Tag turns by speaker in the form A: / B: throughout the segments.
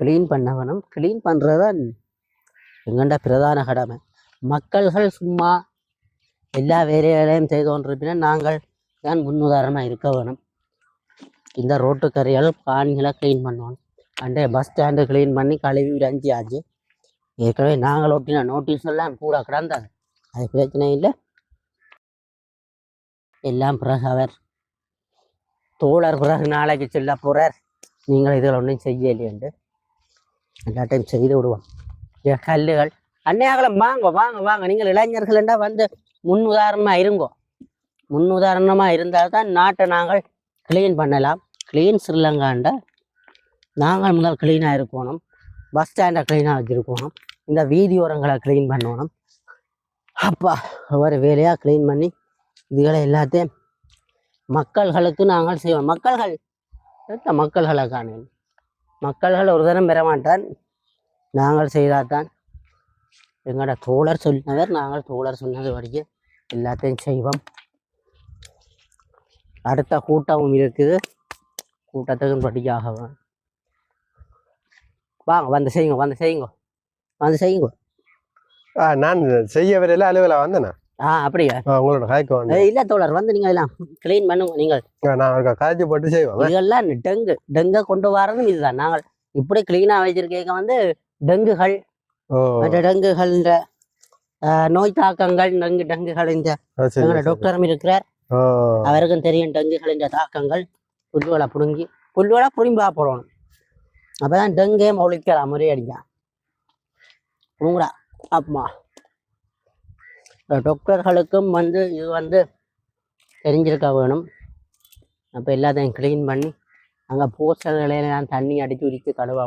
A: Clean பண்ண வேணும் clean பண்ணுறதான் எங்கண்ட பிரதான கடமை? மக்கள்கள் சும்மா எல்லா வேலைகளையும் செய்து கொண்டிருப்பினா நாங்கள் தான் முன்னுதாரணமாக இருக்க வேணும். இந்த ரோட்டுக்கரையால் பானிகளை க்ளீன் பண்ணணும் அண்டே பஸ் ஸ்டாண்டு க்ளீன் பண்ணி கழுவி அஞ்சு ஆச்சு ஏற்கனவே நாங்கள் ஒட்டின நோட்டீஸ் எல்லாம் கூட கிடந்தது. அது பிரச்சனை இல்லை. எல்லாம் பிறகு அவர் தோழர் பிறகு நாளைக்கு செல்ல போகிறார் நீங்கள் இதில் ஒன்றும் செய்யலையண்டு எல்லா டைம் செய்து விடுவோம். ஏ, கல்லுகள். அன்னையாகலாம் வாங்க வாங்க வாங்க. நீங்கள் இளைஞர்கள்டா வந்து முன் உதாரணமாக இருங்கோ. முன் உதாரணமாக இருந்தால் தான் நாட்டை நாங்கள் க்ளீன் பண்ணலாம். கிளீன் ஸ்ரீலங்காண்ட நாங்கள் முதல் க்ளீனாக இருக்கணும். பஸ் ஸ்டாண்டை க்ளீனாக வச்சுருக்கணும். இந்த வீதியோரங்களை க்ளீன் பண்ணணும். அப்பா ஒவ்வொரு வேலையாக க்ளீன் பண்ணி இதுகளை எல்லாத்தையும் மக்கள்களுக்கு நாங்கள் செய்வோம். மக்கள்கள் மக்கள்களை காணேன் மக்கள்கள் ஒரு தரம் பெற மாட்டான். நாங்கள் செய்தால்தான் எங்களோட தோழர் சொன்னவர் நாங்கள் தோழர் சொன்னது வரைக்கும் எல்லாத்தையும் செய்வோம். அடுத்த கூட்டமும் இருக்குது. கூட்டத்துக்கும் படிக்காக வாங்க வந்து செய்யுங்க வந்து செய்யுங்க. வந்து செய்யுங்க.
B: ஆ, நான் செய்ய வரையில அலுவலா வந்தேண்ணா
A: ஆ அப்படியா?
B: உங்களோட காய்க்க வந்து
A: ஏய், இல்ல தோழர் வந்து நீங்க எல்லாம் க்ளீன் பண்ணுங்க நீங்கள்.
B: நான் காய்ச்சி போட்டு செய்வோம்.
A: இதெல்லாம் டெங்கு டெங்கை கொண்டு வரதும் இதுதான். நாங்கள் இப்படி கிளீனா வச்சிருக்க வந்து டெங்குகள் டெங்குகள்ன்ற நோய் தாக்கங்கள் டெங்கு டெங்குகள் இந்த. டாக்டரும் இருக்கிறார். அவருக்கும் தெரியும் டெங்குகளின் தாக்கங்கள். புல்லுவலை புடுங்கி புல்லுவலை புடுங்கி போடணும் அப்பதான் டெங்கே ஒழிக்கலாம் முறையடிக்க புடுங்குடா அப்பமா டாக்டர்களுக்கும் வந்து இது வந்து தெரிஞ்சிருக்க வேணும். அப்போ எல்லாத்தையும் க்ளீன் பண்ணி அங்கே போஸ்டர்களெல்லாம் தண்ணி அடித்து உரித்து கழுவா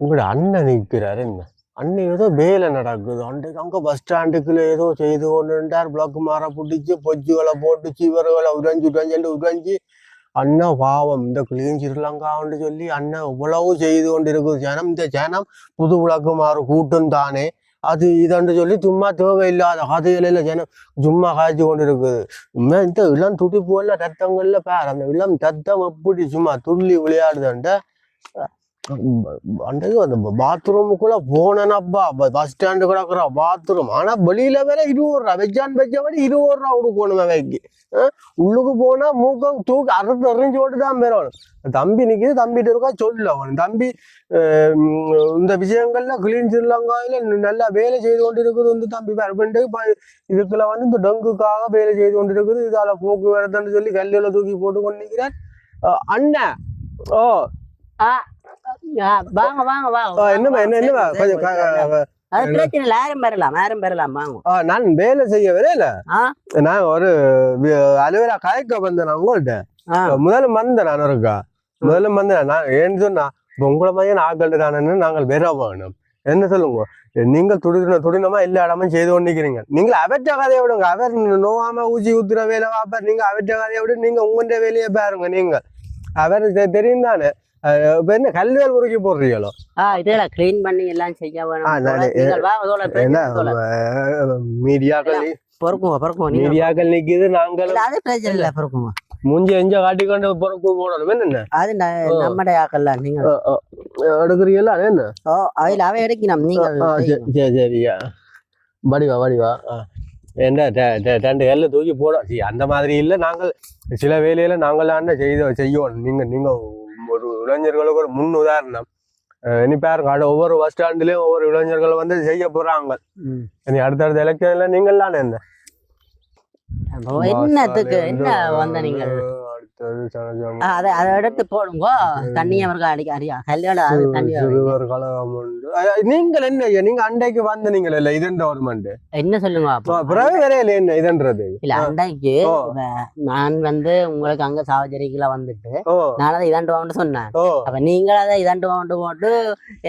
B: உங்களோட அண்ணன் நிற்கிறாரு என்ன? அண்ணன் ஏதோ வேலை நடக்குது. அன்றைக்கு அங்கே பஸ் ஸ்டாண்டுக்குள்ள ஏதோ செய்து கொண்டுட்டார் பிளாக் மாற பிடிச்சி பொச்சுகளை போட்டு சீவர்களை உறைஞ்சி உறைஞ்சு உறைஞ்சி அண்ணா பாவம் இந்த கிளீன் ஸ்ரீலங்கான்னு சொல்லி அண்ணன் இவ்வளவு செய்து கொண்டு இருக்குது ஜனம் இந்த ஜனம் புது விளக்கு மாறு கூட்டம் தானே. அது இதன்று சொல்லி சும்மா தேவையில்லாத கதைகளில் ஜனம் சும்மா காய்ச்சி கொண்டு இருக்குது உண்மை இந்த இளம் எல்லாம் ரத்தங்கள்ல பேர் அந்த இளம் ரத்தம் எப்படி சும்மா துள்ளி விளையாடுதுன்ட்டு அன்றைக்கு அந்த பாத்ரூமுக்குள்ள போனேனப்பா. பஸ் ஸ்டாண்டு கிடக்குற பாத்ரூம் ஆனா வெளியில வேற இருபது ரூபா வெஜ்ஜான் வெஜ்ஜ விட இருபது ரூபா கொடுக்கணும் வேலைக்கு. உள்ளுக்கு போனா மூக்கம் தூக்கி அறுத்து எறிஞ்சு போட்டு தான் பெறணும் தம்பி நிக்குது தம்பிட்டு இருக்கா சொல்ல அவன். தம்பி இந்த விஷயங்கள்ல கிளீன் ஸ்ரீலங்காயில நல்லா வேலை செய்து கொண்டு இருக்குது வந்து தம்பி பர்பண்டு இதுக்குள்ள வந்து இந்த டங்குக்காக வேலை செய்து கொண்டு இருக்குது இதால போக்குவரத்துன்னு சொல்லி கல்லுல தூக்கி போட்டு கொண்டு நிற்கிறார் அண்ணன் ஓ.
A: ஆ, வாங்க வாங்க வாங்க.
B: ஆ, என்னம்மா என்ன என்னம்மா?
A: சரி,
B: கொஞ்சம்.
A: அது பிரச்சனை இல்லை யாரும் பெறலாம் யாரும் பெறலாம் வாங்க.
B: நான் வேலை செய்ய வரல.
A: ஆ.
B: நான் ஒரு அலுவலா கயக்க வந்தேன் உங்கள்ட்ட.
A: ஆ.
B: முதல்ல வந்தேன் நான் இருக்கா முதல்ல வந்தேன் நான் ஏன்னு சொன்னா உங்களை மாதிரி ஆக்கள் தானே நாங்கள் வேற வேணும். என்ன சொல்லுங்க? நீங்கள் துடின துடினமா எல்லா இடமும் செய்து கொண்டிருக்கிறீங்க. நீங்கள் அவற்ற கதையை விடுங்க. அவர் நோவாம ஊசி ஊத்துற வேலை பார்ப்பார். நீங்க அவற்ற கதையை விட நீங்க உங்கள்ட வேலையை பாருங்க நீங்க அவர் தெரியும் தானே இப்ப என்ன கல்லுகள் உருக்கி போடுறீங்களோ?
A: ஆ இதெல்லாம் க்ளீன் பண்ணி எல்லாம் செய்ய வேணும். நீங்கள்.
B: மீடியாக்கள்
A: பொறுக்குங்க பொறுக்குங்க
B: மீடியாக்கள் நிக்குது நாங்களும்
A: இல்ல, அது பிரச்சனை இல்லை பொறுக்குங்க.
B: மூஞ்சி எஞ்ச காட்டிக்கொண்டு பொறுப்பு போடணும் என்ன
A: அது ந-
B: ஓ.
A: நம்மடைய ஆக்கல்ல நீங்க
B: எடுக்கிறீங்களா என்ன?
A: ஓ அதில் அவை எடுக்கணும் நீங்கள்
B: சரி சரியா. வடிவா வடிவா. என்ன ரெண்டு கல்ல தூக்கி போட. அந்த மாதிரி இல்லை நாங்கள் சில வேலையில நாங்களாண்ட செய்த செய்யணும் நீங்க நீங்க இளைஞர்களுக்கு ஒரு முன் உதாரணம். இனி பாருங்க அட ஒவ்வொரு பஸ் ஸ்டாண்ட்லயும் ஒவ்வொரு இளைஞர்கள் வந்து செய்ய போறாங்க.
A: ம்.
B: இனி அடுத்தடுத்த எலெக்ஷன்ல நீங்களான என்ன?
A: அப்போ என்னத்துக்கு என்ன வந்த நீங்கள் அதை அதை எடுத்து போடுங்க. தண்ணி அவருக்கு அடிக்க அடியா. கல்யாணம் அது தண்ணி
B: நீங்கள் என்ன நீங்க அண்டைக்கு வந்த நீங்கள் இல்ல இதன் கவர்மெண்ட்
A: என்ன சொல்லுங்க?
B: பிறகு என்ன இதன்றது?
A: இல்ல அண்டைக்கு நான் வந்து உங்களுக்கு அங்க சாவச்சேரிக்குள்ள வந்துட்டு நான் அதை இதாண்டு வாண்டு சொன்னேன். அப்ப நீங்கள் அதை இதாண்டு வாண்டு போட்டு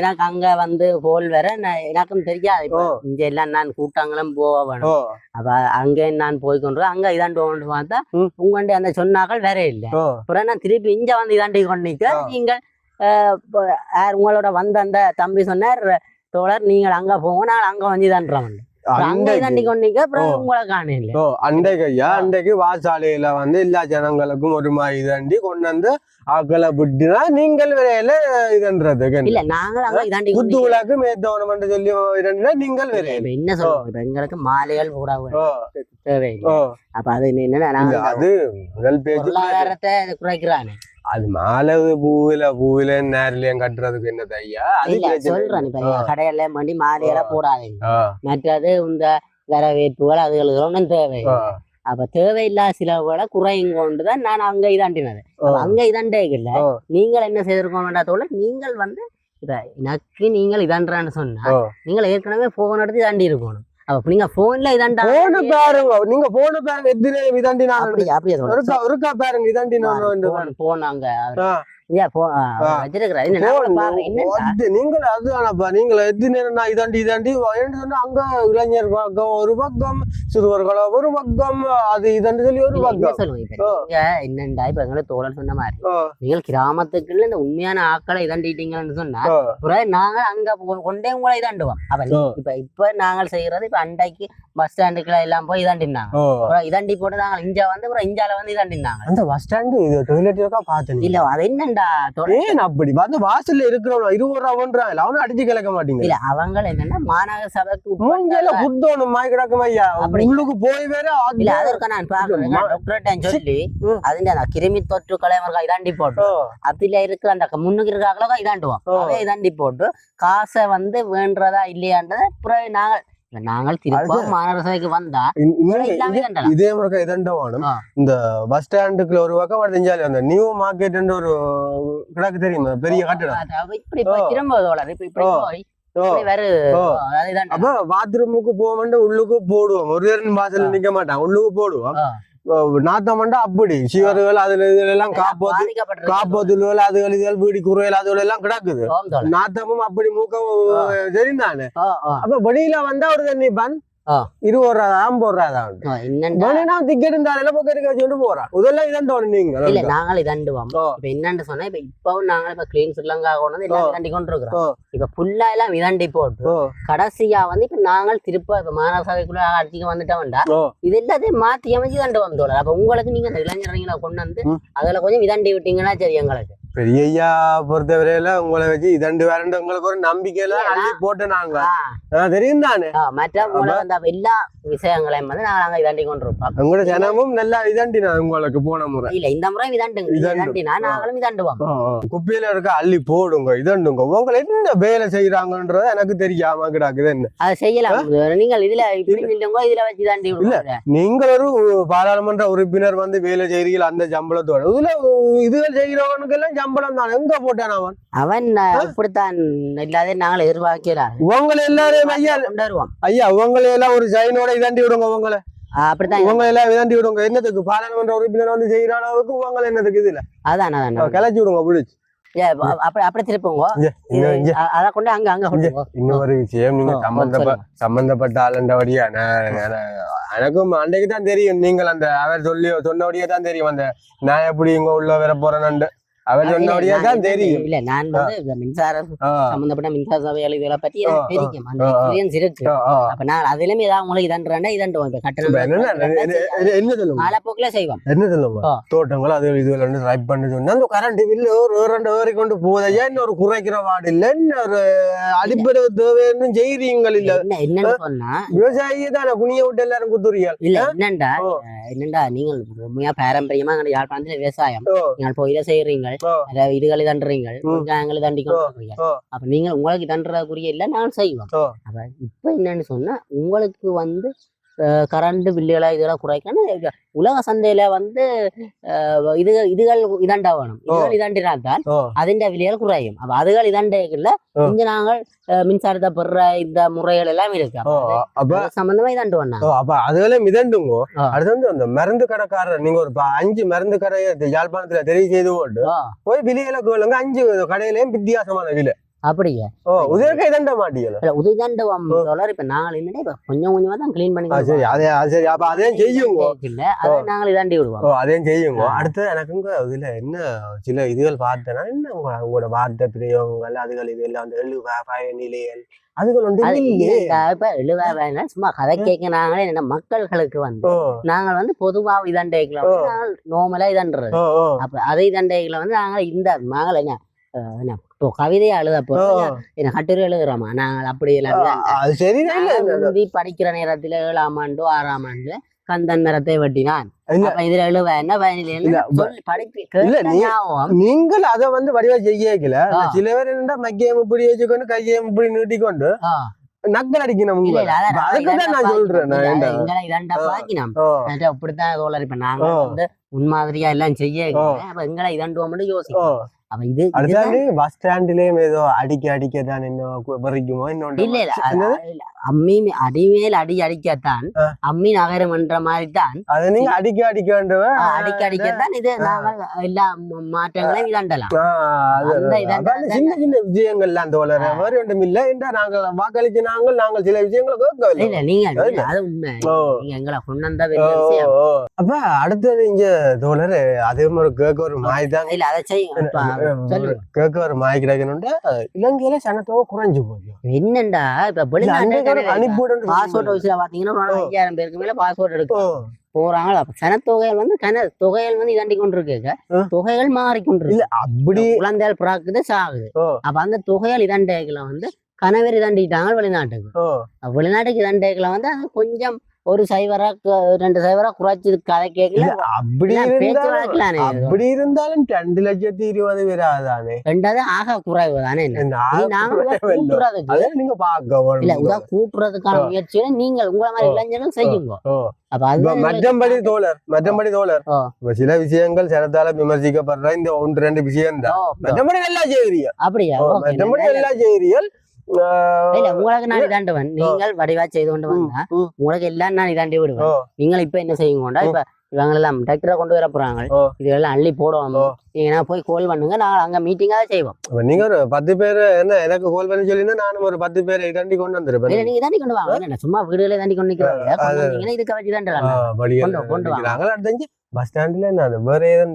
A: எனக்கு அங்க வந்து போல் வேற எனக்கும் தெரியாது. இப்ப. இங்க எல்லாம் நான் கூட்டங்களும் போக வேணும். அப்ப அங்கே நான் போய் கொண்டு அங்க இதாண்டு வாண்டு பார்த்தா. உங்கண்ட அந்த சொன்னாக்கள் வேற இல்ல.
B: ஓ
A: அப்புறம் நான் திருப்பி இங்க வந்து இதாண்டி கொண்டு நிற்க
B: ஆ.
A: நீங்கள் உங்களோட வந்த அந்த தம்பி சொன்னார் தோழர் நீங்கள் அங்க போங்க நான் அங்க வந்து இதான்றவன்.
B: அன்றைக்கு. ஐயா அன்றைக்கு வாசாலையில வந்து எல்லா ஜனங்களுக்கும் ஒரு மாதிரி இதாண்டி கொண்டு வந்து ஆக்களை விட்டுனா நீங்கள் வேலையில இதுன்றதுக்கு
A: இல்ல இதாண்டி
B: குத்து. விழாக்கு மேத்தவனம் என்று சொல்லி நீங்கள்
A: இப்ப என்ன சொல்றோம் எங்களுக்கு மாலைகள் கூட தேவையில்லை. அப்ப அது என்னன்னா
B: அது முதல் பேச்சு
A: குறைக்கிறானே.
B: அது மாலை பூவில பூவில நேரிலையும் கட்டுறதுக்கு என்னது ஐயா
A: சொல்றேன். கடையில மண்டி மாலையெல்லாம் போடாதீங்க மற்றது இந்த வரவேற்புகள் அதுகளுக்கு தேவை அப்ப தேவையில்லாத சிலவுகளை குறையும் கொண்டுதான் நான் அங்க இதாண்டினது. அங்க இதாண்டே இல்ல. நீங்கள் என்ன செய்திருக்கோம் தோழ நீங்கள் வந்து இப்ப எனக்கு நீங்கள் இதான்றான்னு சொன்னா. நீங்கள் ஏற்கனவே போன் எடுத்து இதாண்டி இருக்கணும் அப்ப நீங்க போன்ல இதாண்டா
B: போன பாருங்க. நீங்க போன பாருங்க. எத்தனை இதாண்டி நான்
A: அப்படியா அப்படியா
B: ஒருக்கா ஒருக்கா பாருங்க இதாண்டி நான்
A: போனாங்க என்னடா
B: அது நீங்கள் அதுதானப்பா நீங்கள் எத்தனை நேரம் இதாண்டி இதாண்டி அங்க இளைஞர் பக்கம் ஒரு பக்கம் சிறுவர்களோ ஒரு பக்கம் அது இதாண்டி சொல்லி ஒரு பக்கம்.
A: என்னண்டா இப்ப? எங்களை தோழர் சொன்ன மாதிரி? நீங்கள் கிராமத்துக்குள்ள இந்த உண்மையான ஆக்களை இதாண்டிட்டீங்கன்னு சொன்னா
B: ஆ,
A: அப்புறம் நாங்க அங்க கொண்டே உங்களை இதாண்டுவோம். அப்ப. இப்ப இப்ப நாங்கள் செய்யறது இப்ப அண்டைக்கு பஸ் ஸ்டாண்டுக்குள்ள எல்லாம் போய் இதாண்டினாங்க. இதாண்டி போட்டு நாங்கள் இஞ்சா வந்து இஞ்சால வந்து இதாண்டினாங்க.
B: அந்த பஸ் ஸ்டாண்டு இது டொய்லெட் இருக்கா? பார்த்தேன்
A: இல்ல அது என்னண்டா
B: ஏன் அப்படி? வந்து வாசல்ல இருக்கிறவங்க இருபது ரூபா ஒன்றாங்க அவனும் அடிச்சு கிளக்க மாட்டீங்க
A: இல்ல அவங்க என்னன்னா மாநகர சபைக்கு
B: மூஞ்சில குத்தோணும் மாய் கிடக்கும் ஐயா. உள்ளுக்கு போய் வேற அது-
A: இல்ல அதற்கு நான் பாக்குறேன் டாக்டர்கிட்ட சொல்லி. அதுல அந்த கிருமி தொற்று கலைவர்கள் இதாண்டி போட்டு அதுல இருக்கிற அந்த முன்னுக்கு இருக்கிறாங்களோ இதாண்டுவோம். இதாண்டி போட்டு காசை வந்து வேண்டதா இல்லையான்றத அப்புறம் நாங்கள் நாங்கள் திரும்ப மாநகர சபைக்கு வந்தா
B: இதே- முறை இதண்டவானும். இந்த பஸ் ஸ்டாண்டுக்குள்ள ஒரு பக்கம் தெரிஞ்சாலே அந்த நியூ மார்க்கெட் ஒரு கிடக்கு தெரியுமா? பெரிய கட்டிடம்
A: இப்படி. திரும்ப தோழர். இப்படி
B: அப்ப பாத்ரூமுக்கு உள்ளுக்கு போடுவோம். ஒரு
A: ஆ.
B: நிக்க மாட்டான். உள்ளுக்கு போடுவோம்.
A: ஆ.
B: நாத்தமண்டா அப்படி சிவர்கள் அதுல இதுல எல்லாம் காப்போத்து காப்போத்துல அதுகள் இதுகள் வீடி குறையல் அதுகள் எல்லாம் கிடக்குது நாத்தமும் அப்படி மூக்கம். தெரிந்தானே அப்ப வெளியில வந்தா ஒரு தண்ணி பன். இருபது ரூபா ஐம்பது ரூபா தான் டிக்கெட் இருந்தாலும் பக்கம் வச்சுட்டு போறான் இதெல்லாம் நீங்க
A: இல்ல நாங்கள் இதாண்டுவோம். இப்ப என்னன்னு சொன்னா இப்ப இப்பவும் நாங்க இப்ப கிளீன் ஸ்ரீலங்கா கொண்டு வந்து எல்லாம். இதாண்டி கொண்டு. இருக்கிறோம் இப்ப ஃபுல்லா எல்லாம் இதாண்டி போட்டு கடைசியா வந்து இப்ப நாங்கள் திருப்ப இப்ப மாநகர சபைக்குள்ள அடிச்சுக்க வந்துட்டோம்டா. இது எல்லாத்தையும் மாத்தி அமைச்சு தண்டு வந்தோம் அப்ப உங்களுக்கு நீங்க அந்த இளைஞர்களை கொண்டு வந்து. அதுல கொஞ்சம் இதாண்டி விட்டீங்கன்னா சரி எங்களுக்கு
B: பெரிய ஐயா பொறுத்தவரையில உங்களை வச்சு இதண்டு வேறண்டு உங்களுக்கு ஒரு நம்பிக்கையில அள்ளி போட்டு நாங்க. தெரியும் தானே?
A: மற்ற அந்த எல்லா விஷயங்களையும் வந்து நாங்க அங்க இதாண்டி கொண்டு இருப்போம்
B: உங்களோட ஜனமும் நல்லா இதண்டி நான் உங்களுக்கு போன முறை?
A: இல்ல இந்த முறை இதாண்டுங்க.
B: இதாண்டு.
A: இதாண்டினா நாங்களும் இதாண்டுவோம்.
B: குப்பையில இருக்க அள்ளி போடுங்க இதண்டுங்க. உங்களை என்ன வேலை செய்யறாங்கன்றது எனக்கு தெரியாம கிடாக்குது என்ன?
A: அதை செய்யலாம். நீங்கள் இதுல இப்படி நில்லுங்க இதுல வச்சு இதாண்டி விடுங்க
B: நீங்கள் ஒரு பாராளுமன்ற உறுப்பினர் வந்து வேலை செய்கிறீர்கள் அந்த சம்பளத்தோட. இதுல இதுகள் செய்கிறவனுக்கு எல்லாம் சம்பளம் தான். எங்க போட்டான் அவன்?
A: அவன் இப்படித்தான் இல்லாத நாங்கள் எதிர்பார்க்கிறார்.
B: உங்களை எல்லாரும் ஐயா
A: கொண்டு வருவோம்
B: ஐயா உங்களை எல்லாம் ஒரு சைனோட இதண்டி விடுங்க உங்களை.
A: அப்படித்தான்.
B: உங்களை எல்லாம் இதண்டி விடுங்க. என்னத்துக்கு? பாராளுமன்ற உறுப்பினர் வந்து செய்யற அளவுக்கு உங்களை என்னத்துக்கு இதுல?
A: அதான் அதான்
B: கிளச்சி விடுங்க பிடிச்சி. சம்பந்தப்பட்ட ஆளுண்டபடியா எனக்கும் அன்றைக்கு தான் தெரியும். நீங்கள் அந்த அவர் சொல்லி சொன்னபடியே தான் தெரியும். அந்த நான் எப்படி இங்க உள்ள வர போறேன்னு அவர் சொன்னபடியே தான் தெரியும்.
A: இல்ல நான் வந்து மின்சாரம் சம்பந்தப்பட்ட மின்சார சபைகள் இதெல்லாம் பத்தி எனக்கு தெரியும். அந்த. எக்ஸ்பீரியன்ஸ் இருக்கு. அப்ப நான் அதுலயும் ஏதாவது உங்களுக்கு இதாண்டாண்டா இதாண்டுவோம் இப்ப கட்டணம்
B: என்ன- சொல்லுங்க
A: காலப்போக்குல செய்வோம்.
B: என்ன சொல்லுங்க
A: ஆ.
B: தோட்டங்கள் அது இதுல இருந்து ரைப் பண்ணி சொன்னா அந்த கரண்ட் பில்லு ஒரு ரெண்டு ஏறி கொண்டு போதையா இன்னொரு குறைக்கிற வார்டு இல்ல? இன்னொரு அடிப்படை தேவைன்னு செய்றீங்கள் இல்ல?
A: என்ன என்னன்னு சொன்னா
B: விவசாயியே தானே குனிய விட்டு எல்லாரும் குத்துறீங்க.
A: இல்ல என்னண்டா என்னண்டா நீங்கள் உண்மையா பாரம்பரியமா எங்க யாழ்ப்பாணத்துல விவசாயம். நீங்கள் போயில செய்யறீங்க இதுகளை தண்டுறீங்க. வெங்காயங்களை தண்டி. அப்ப நீங்கள் உங்களுக்கு தண்டுறதுக்குரிய இல்ல நாங்கள் செய்வோம். அப்ப இப்ப என்னன்னு சொன்னா உங்களுக்கு வந்து கரண்ட் பில்லுகளை இதெல்லாம் குறைக்கணும் உலக சந்தையில வந்து இது இதுகள் இதாண்டா வேணும் இதுகள் இதாண்டினால்தான்
B: ஓ.
A: அதிண்ட விலைகள் குறையும் அப்ப அதுகள் இதாண்டல. இங்க நாங்கள் மின்சாரத்தை பெற இந்த முறைகள் எல்லாம் இருக்கு அப்ப சம்பந்தமா இதாண்டு
B: ஓ, அப்ப அதுல மிதண்டுங்க. அடுத்து வந்து அந்த மருந்து கடைக்காரர் நீங்க ஒரு அஞ்சு மருந்து கடையை யாழ்ப்பாணத்துல தெரிவு செய்து போட்டு. போய் விலையில அஞ்சு கடையிலயும் வித்தியாசமான விலை
A: அப்படியே?
B: இதண்ட மாட்டியல
A: இல்ல உதயதாண்டவம் தொடர் இப்ப நாங்கள் என்னன்னா இப்ப கொஞ்சம் கொஞ்சமா தான் கிளீன் பண்ணி
B: சரி அதே சரி அப்ப அதையும் செய்யுங்க.
A: இல்ல அதை நாங்கள் இதாண்டி விடுவோம்.
B: ஓ அதையும் செய்யுங்க. அடுத்து எனக்கு இதுல என்ன சில இதுகள் பார்த்தேன்னா என்ன உங்க- உங்களோட வார்த்தை பிரயோகங்கள் அதுகள் இது எல்லாம் அந்த எழு பாய நிலைகள் அதுகள் ஒன்று
A: எழுவா சும்மா கதை கேட்க நாங்களே என்ன மக்கள்களுக்கு வந்து
B: ஓ.
A: நாங்கள் வந்து பொதுவா இதண்டைகளை நாங்கள்
B: ஓ ஓ.
A: அப்ப அதை இதண்டைகளை வந்து நாங்கள் இந்த நாங்கள் என்ன இப்போ கவிதையை எழுத
B: ஓ,
A: போறோம் என்ன கட்டுரை எழுதுறோமா? நாங்கள் அப்படி முந்தி படிக்கிற நேரத்துல ஏழாம் ஆண்டு ஆறாம் ஆண்டு கந்தன் மரத்தை வெட்டினான். இதுல எழுவ என்ன
B: நீங்கள் அதை வந்து வடிவா செய்யக்கல
A: ஆ.
B: சில பேர் என்னடா மையம் இப்படி வச்சுக்கொண்டு கையம் இப்படி நீட்டிக்கொண்டு. நக்கல் அடிக்கணும்
A: அதான் நான்
B: சொல்றேன்
A: தோழர். இப்ப நாங்க. வந்து முன்மாதிரியா எல்லாம் செய்ய எங்களை இதாண்டுவோம்
B: ஓ
A: யோசிக்கும் அப்ப இது
B: அடுத்தாண்டு பஸ் ஸ்டாண்ட்லயும் ஏதோ அடிக்க அடிக்க தான் இன்னும் வரைக்குமோ இன்னொன்று
A: இல்ல? இல்ல. அம்மி அடிமேல் அடி அடிக்கத்தான். அம்மி நகரம் என்ற மாதிரி தான்
B: அது நீங்க அடிக்க அடிக்கன்றவ
A: ஆ, அடிக்க அடிக்கத்தான். இது நாங்கள் எல்லா மாற்றங்களையும் அந்த
B: சின்ன சின்ன விஷயங்கள்லாம் தோழர். வேறு ஒன்றும் இல்ல. இந்த நாங்கள் வாக்களிச்ச நாங்கள் நாங்கள் சில விஷயங்களை கேட்கவில்லை
A: இல்ல நீங்க அது உண்மை. நீங்க எங்களை கொண்டு வந்த
B: ஓ,
A: பெரிய விஷயம்.
B: ஓ. அப்ப அடுத்தது இங்க தோழர் அதே மாதிரி கேட்க ஒரு மாய் தான்.
A: இல்ல அதை செய்யும்
B: கேட்க ஒரு மாய் கிடைக்கணும்டா. இலங்கையில சனத்தொகை குறைஞ்சு போச்சு.
A: என்னண்டா? இப்ப வெளிநாட்டு பாஸ்போர்ட். ஆஃபீஸ்ல
B: ஓ.
A: அஞ்சாயிரம் பேருக்கு மேல பாஸ்போர்ட் எடுக்க
B: ஓ,
A: போறாங்க அப்ப சனத்தொகைகள் வந்து கன தொகைகள் வந்து இதாண்டி கொண்டிருக்கு. தொகைகள் மாறிக்கொண்டிருக்கு
B: அப்படி
A: குழந்தைகள் பிறக்குது சாகுது. அப்ப அந்த தொகைகள் இதாண்டைகளை வந்து கணவர் இதாண்டிட்டாங்க வெளிநாட்டுக்கு வெளிநாட்டுக்கு இதாண்டைகளை வந்து அது கொஞ்சம் ஒரு சைவரா ரெண்டு சைவரா குறைச்சி கதை கேட்கல.
B: அப்படி அப்படி இருந்தாலும் ரெண்டு லட்சத்தி இருபது வராதானே
A: ரெண்டாவது ஆக குறைவு தானே நாங்க
B: பார்க்க
A: இல்ல. உதா கூட்டுறதுக்கான முயற்சியில நீங்கள் உங்களை மாதிரி. இளைஞர்கள் செய்யுங்க. அப்ப
B: மற்றபடி தோழர் மற்றபடி தோழர். சில விஷயங்கள் சனத்தால விமர்சிக்கப்படுற இந்த ஒன்று ரெண்டு விஷயம் தான் மற்றபடி நல்லா செய்கிறீங்க
A: அப்படியா?
B: மற்றபடி
A: நல்ல-
B: நல்லா செய்கிறீர்கள்
A: இல்ல உங்களுக்கு நான் இதாண்டுவன். நீங்கள் வடிவா செய்து கொண்டு வந்தா. உங்களுக்கு எல்லாம் நான் இதாண்டி. விடுவேன். நீங்கள் இப்ப என்ன செய்யுங்கண்டா? இப்ப இவங்க எல்லாம் டிராக்டரா கொண்டு வர போறாங்க. இதெல்லாம் அள்ளி போடுவோம். நீங்க போய் கோல் பண்ணுங்க நாங்கள் அங்க மீட்டிங்கா செய்வோம்.
B: நீங்க ஒரு பத்து பேர் என்ன எனக்கு கால் பண்ணி சொல்லியிருந்தா நானும் ஒரு பத்து பேரை இரண்டி கொண்டு வந்திருப்பேன்.
A: நீங்க தாண்டி கொண்டு வாங்க. சும்மா வீடுகளே தாண்டி கொண்டு நிக்கிறீங்க இதுக்கு வச்சு கொண்டு- கொண்டு வாங்க.
B: பஸ் ஸ்டாண்ட்ல என்ன வேற ஏதும்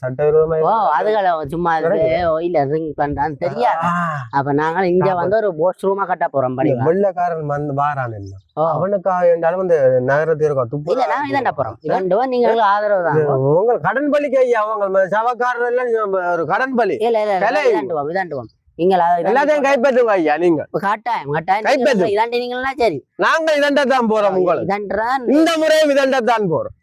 B: சட்டவிரோதமா
A: அதுகளை சும்மா இருக்கு இல்ல ரிங் பண்றான்னு தெரியாது. அப்ப நாங்க இங்க வந்து ஒரு போஸ்ட் ரூமா கட்ட போறோம்
B: இந்த
A: படிவா
B: வெள்ளக்காரன் வந்து வாரான் என்ன. அவனுக்காக இருந்தாலும் இந்த நகரத்தில் இருக்கும் துப்பு
A: இல்ல நாங்க இதாண்ட போறோம். இதாண்டுவா நீங்க எங்களுக்கு ஆதரவு தான்.
B: உங்க கடன் பலிக்கு ஐயா அவங்க சவக்காரர் எல்லாம் ஒரு கடன் பலி.
A: இல்ல இல்ல. இதாண்டுவோம் இதாண்டுவோம். நீங்க
B: எல்லாத்தையும் கைப்பற்றுங்க ஐயா நீங்க.
A: கட்டாயம் கட்டாயம்.
B: கைப்பற்று.
A: இதாண்டி நீங்களா சரி.
B: நாங்க இதண்ட தான் போறோம் உங்களை. இந்த முறையும் இதண்ட தான் போறோம்.